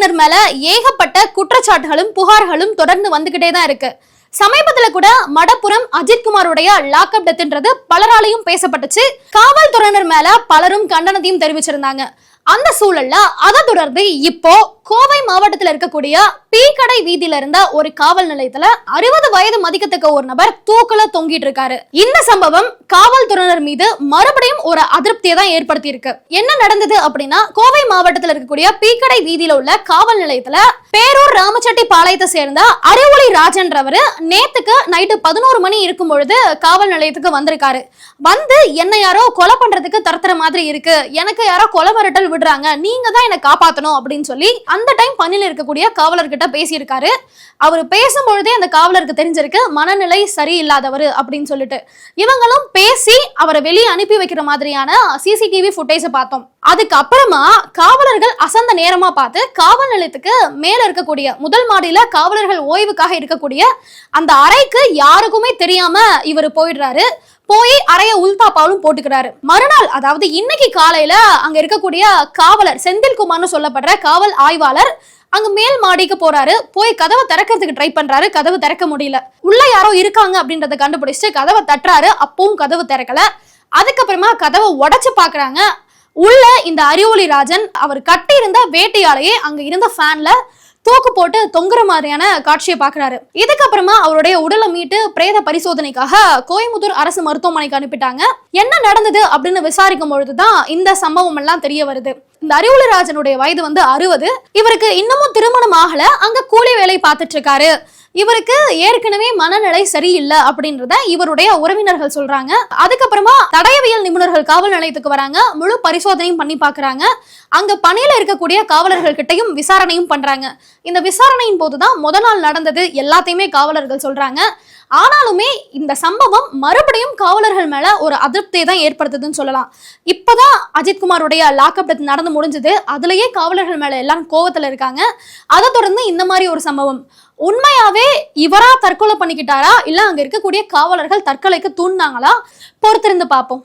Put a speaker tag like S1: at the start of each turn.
S1: காவல்துறையினர் மேல ஏகப்பட்ட குற்றச்சாட்டுகளும் புகார்களும் தொடர்ந்து வந்துகிட்டே தான் இருக்கு. சமீபத்துல கூட மடப்புறம் அஜித்குமாருடைய லாக்அப் டெத்ன்றது பலராலையும் பேசப்பட்டுச்சு. காவல்துறையினர் மேல பலரும் கண்டனத்தையும் தெரிவிச்சிருந்தாங்க. அந்த சூழல்ல அதை தொடர்ந்து இப்போ கோவை மாவட்டத்தில் இருக்கக்கூடிய பீ கடை வீதியில இருந்த ஒரு காவல் நிலையத்துல அறுபது வயது மதிக்கத்தக்க ஒரு நபர் தூக்கல தொங்கிட்டு இருக்காரு. இந்த சம்பவம் காவல்துறையினர் மீது மறுபடியும் ஒரு அதிருப்தியை தான் ஏற்படுத்தி இருக்கு என்ன நடந்தது அப்படின்னா கோவை மாவட்டத்தில் இருக்கக்கூடிய பீ கடை வீதியில உள்ள காவல் நிலையத்துல பேரூர் ராமச்செட்டி பாளையத்தை சேர்ந்த அறிவொளி ராஜன்றவர் நேத்துக்கு நைட்டு பதினோரு மணி இருக்கும் பொழுது காவல் நிலையத்துக்கு வந்திருக்காரு. வந்து என்ன யாரோ கொலை பண்றதுக்கு தரத்துற மாதிரி இருக்கு. எனக்கு யாரோ கொலை மிரட்டல் விடுறாங்க நீங்க தான் என்னை காப்பாத்தணும் அப்படின்னு சொல்லி அந்த டைம் பணியில் இருக்கக்கூடிய காவலர்கிட்ட பேசியிருக்காரு. அவர் பேசும்பொழுதே அந்த காவலருக்கு தெரிஞ்சிருக்கு மனநிலை சரியில்லாதவர் அப்படின்னு சொல்லிட்டு. இவங்களும் பேசி அவரை வெளியே அனுப்பி வைக்கிற மாதிரியான சிசிடிவி ஃபுட்டேஜை பார்த்தோம். அதுக்கப்புறமா காவலர்கள் அசந்த நேரமா பார்த்து காவல் நிலையத்துக்கு மேல இருக்கக்கூடிய முதல் மாடியில காவலர்கள் ஓய்வுக்காக இருக்கக்கூடிய அந்த அறைக்கு யாருக்குமே தெரியாம இவர் போயிடுறாரு. போய் அறைய உள்தாப்பாலும் போட்டுக்கிறாரு. மறுநாள் அதாவது இன்னைக்கு காலையில அங்க இருக்கக்கூடிய காவலர் செந்தில்குமார்னு சொல்லப்படுற காவல் ஆய்வாளர் அங்க மேல் மாடிக்கு போறாரு. போய் கதவை திறக்கிறதுக்கு ட்ரை பண்றாரு. கதவு திறக்க முடியல. உள்ள யாரோ இருக்காங்க அப்படின்றத கண்டுபிடிச்சிட்டு கதவை தட்டுறாரு. அப்பவும் கதவு திறக்கல. அதுக்கப்புறமா கதவை உடச்சு பாக்குறாங்க உள்ள இந்த அறிவொளி ராஜன் அவர் கட்டியிருந்த வேட்டையாலேயே அங்க இருந்த ஃபேன்ல தூக்கு போட்டு தொங்குற மாதிரியான காட்சியை பார்க்குறாரு. இதுக்கப்புறமா அவருடைய உடலை மீட்டு பிரேத பரிசோதனைக்காக கோயம்புத்தூர் அரசு மருத்துவமனைக்கு அனுப்பிட்டாங்க. என்ன நடந்தது அப்படின்னு விசாரிக்கும் பொழுதுதான் இந்த சம்பவம் எல்லாம் தெரிய வருது. இந்த அறிவுளிராஜனுடைய வயது வந்து அறுபது. இவருக்கு இன்னமும் திருமணம் ஆகல. அங்க கூலி வேலை பார்த்துட்டு இருக்காரு. இவருக்கு ஏற்கனவே மனநிலை சரியில்லை அப்படின்றத இவருடைய உறவினர்கள் சொல்றாங்க. அதுக்கப்புறமா தடயவியல் நிபுணர்கள் காவல் நிலையத்துக்கு வராங்க. முழு பரிசோதனையும் பண்ணி பாக்குறாங்க அங்க பணியில இருக்கக்கூடிய காவலர்கள் கிட்டையும் விசாரணையும் பண்றாங்க. இந்த விசாரணையின் போதுதான் முத நாள் நடந்தது எல்லாத்தையுமே காவலர்கள் சொல்றாங்க. ஆனாலுமே இந்த சம்பவம் மறுபடியும் காவலர்கள் மேல ஒரு அதிருப்தியை தான் ஏற்படுத்துதுன்னு சொல்லலாம். இப்பதான் அஜித்குமாருடைய லாக்அப் டெத் நடந்து முடிஞ்சது. அதுலயே காவலர்கள் மேல எல்லாரும் கோவத்துல இருக்காங்க. அதை தொடர்ந்து இந்த மாதிரி ஒரு சம்பவம். உண்மையாவே இவரா தற்கொலை பண்ணிக்கிட்டாரா? இல்ல அங்க இருக்கக்கூடிய காவலர்கள் தற்கொலைக்கு தூண்டினாங்களா? பொறுத்திருந்து பார்ப்போம்.